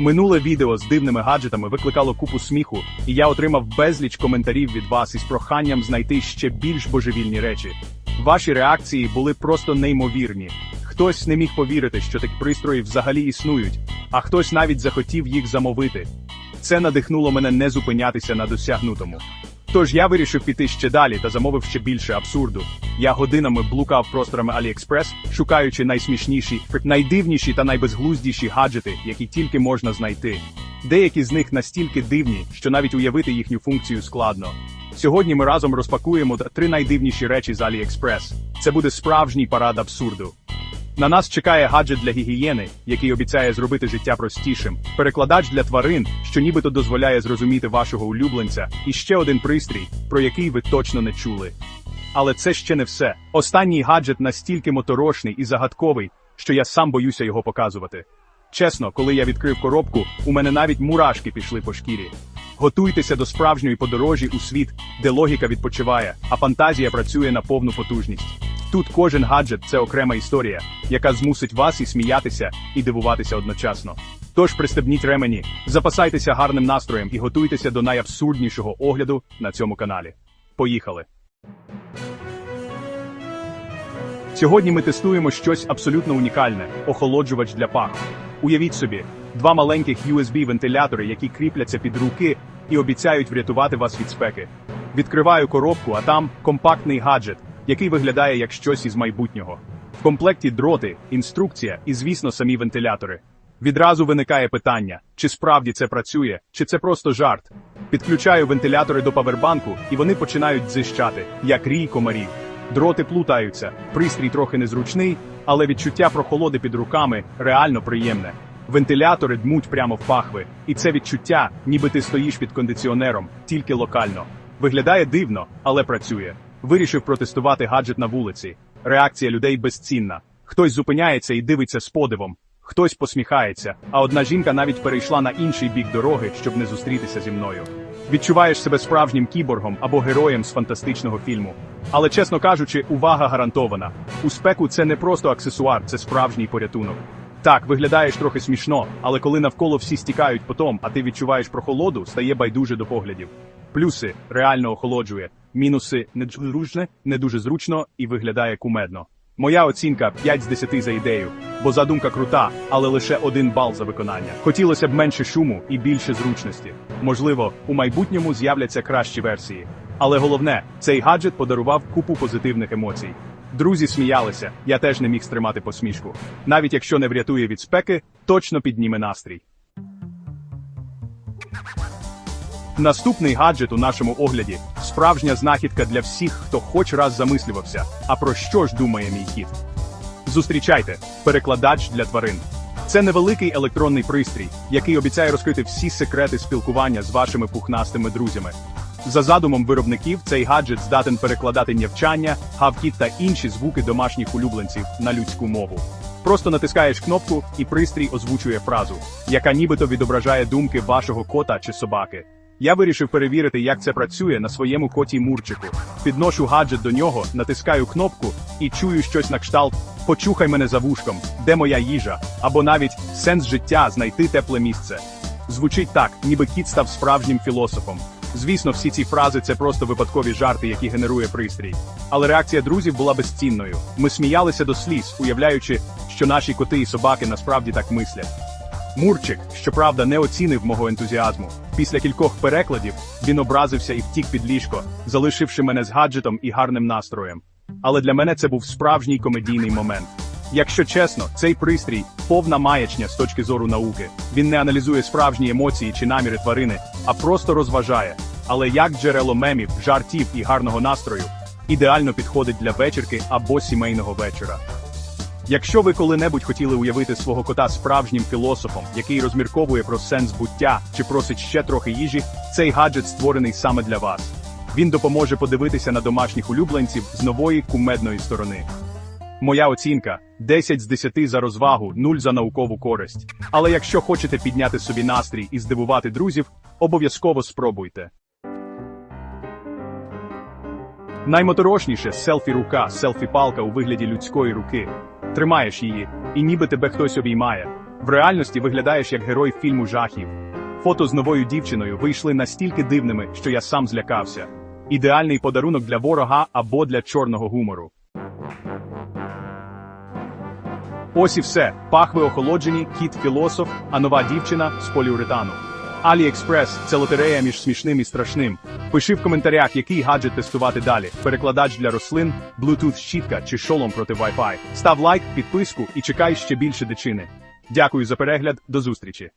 Минуле відео з дивними гаджетами викликало купу сміху, і я отримав безліч коментарів від вас із проханням знайти ще більш божевільні речі. Ваші реакції були просто неймовірні. Хтось не міг повірити, що такі пристрої взагалі існують, а хтось навіть захотів їх замовити. Це надихнуло мене не зупинятися на досягнутому. Тож я вирішив піти ще далі та замовив ще більше абсурду. Я годинами блукав просторами AliExpress, шукаючи найсмішніші, найдивніші та найбезглуздіші гаджети, які тільки можна знайти. Деякі з них настільки дивні, що навіть уявити їхню функцію складно. Сьогодні ми разом розпакуємо три найдивніші речі з AliExpress. Це буде справжній парад абсурду. На нас чекає гаджет для гігієни, який обіцяє зробити життя простішим, перекладач для тварин, що нібито дозволяє зрозуміти вашого улюбленця, і ще один пристрій, про який ви точно не чули. Але це ще не все. Останній гаджет настільки моторошний і загадковий, що я сам боюся його показувати. Чесно, коли я відкрив коробку, у мене навіть мурашки пішли по шкірі. Готуйтеся до справжньої подорожі у світ, де логіка відпочиває, а фантазія працює на повну потужність. Тут кожен гаджет це окрема історія, яка змусить вас і сміятися, і дивуватися одночасно. Тож пристебніть ремені, запасайтеся гарним настроєм і готуйтеся до найабсурднішого огляду на цьому каналі. Поїхали! Сьогодні ми тестуємо щось абсолютно унікальне охолоджувач для паху. Уявіть собі, два маленьких USB-вентилятори, які кріпляться під руки і обіцяють врятувати вас від спеки. Відкриваю коробку, а там компактний гаджет, який виглядає як щось із майбутнього. В комплекті дроти, інструкція і, звісно, самі вентилятори. Відразу виникає питання, чи справді це працює, чи це просто жарт. Підключаю вентилятори до павербанку, і вони починають дзищати, як рій комарів. Дроти плутаються, пристрій трохи незручний, але відчуття прохолоди під руками реально приємне. Вентилятори дмуть прямо в пахви, і це відчуття, ніби ти стоїш під кондиціонером, тільки локально. Виглядає дивно, але працює. Вирішив протестувати гаджет на вулиці. Реакція людей безцінна. Хтось зупиняється і дивиться з подивом, хтось посміхається, а одна жінка навіть перейшла на інший бік дороги, щоб не зустрітися зі мною. Відчуваєш себе справжнім кіборгом або героєм з фантастичного фільму. Але, чесно кажучи, увага гарантована. У спеку це не просто аксесуар, це справжній порятунок. Так, виглядаєш трохи смішно, але коли навколо всі стікають потом, а ти відчуваєш прохолоду, стає байдуже до поглядів. Плюси реально охолоджує, мінуси не дуже не дуже зручно і виглядає кумедно. Моя оцінка 5 з 10 за ідею, бо задумка крута, але лише один бал за виконання. Хотілося б менше шуму і більше зручності. Можливо, у майбутньому з'являться кращі версії. Але головне, цей гаджет подарував купу позитивних емоцій. Друзі сміялися, я теж не міг стримати посмішку. Навіть якщо не врятує від спеки, точно підніме настрій. Наступний гаджет у нашому огляді справжня знахідка для всіх, хто хоч раз замислювався. А про що ж думає мій кіт? Зустрічайте перекладач для тварин. Це невеликий електронний пристрій, який обіцяє розкрити всі секрети спілкування з вашими пухнастими друзями. За задумом виробників, цей гаджет здатен перекладати нявчання, гавкіт та інші звуки домашніх улюбленців на людську мову. Просто натискаєш кнопку, і пристрій озвучує фразу, яка нібито відображає думки вашого кота чи собаки. Я вирішив перевірити, як це працює на своєму коті Мурчику. Підношу гаджет до нього, натискаю кнопку і чую щось на кшталт Почухай мене за вушком, де моя їжа, або навіть сенс життя знайти тепле місце. Звучить так, ніби кіт став справжнім філософом. Звісно, всі ці фрази це просто випадкові жарти, які генерує пристрій. Але реакція друзів була безцінною. Ми сміялися до сліз, уявляючи, що наші коти і собаки насправді так мислять. Мурчик, щоправда, не оцінив мого ентузіазму. Після кількох перекладів він образився і втік під ліжко, залишивши мене з гаджетом і гарним настроєм. Але для мене це був справжній комедійний момент. Якщо чесно, цей пристрій повна маячня з точки зору науки. Він не аналізує справжні емоції чи наміри тварини, а просто розважає. Але як джерело мемів, жартів і гарного настрою ідеально підходить для вечірки або сімейного вечора. Якщо ви коли-небудь хотіли уявити свого кота справжнім філософом, який розмірковує про сенс буття чи просить ще трохи їжі, цей гаджет створений саме для вас. Він допоможе подивитися на домашніх улюбленців з нової кумедної сторони. Моя оцінка 10 з 10 за розвагу, 0 за наукову користь. Але якщо хочете підняти собі настрій і здивувати друзів, обов'язково спробуйте. Наймоторошніше селфі-рука, селфі-палка у вигляді людської руки. Тримаєш її, і ніби тебе хтось обіймає. В реальності виглядаєш як герой фільму жахів. Фото з новою дівчиною вийшли настільки дивними, що я сам злякався. Ідеальний подарунок для ворога або для чорного гумору. Ось і все. Пахви охолоджені, кіт філософ, а нова дівчина з поліуретану. AliExpress – це лотерея між смішним і страшним. Пиши в коментарях, який гаджет тестувати далі: перекладач для рослин, Bluetooth щітка чи шолом проти Wi-Fi. Став лайк, підписку і чекай ще більше дичини. Дякую за перегляд, до зустрічі.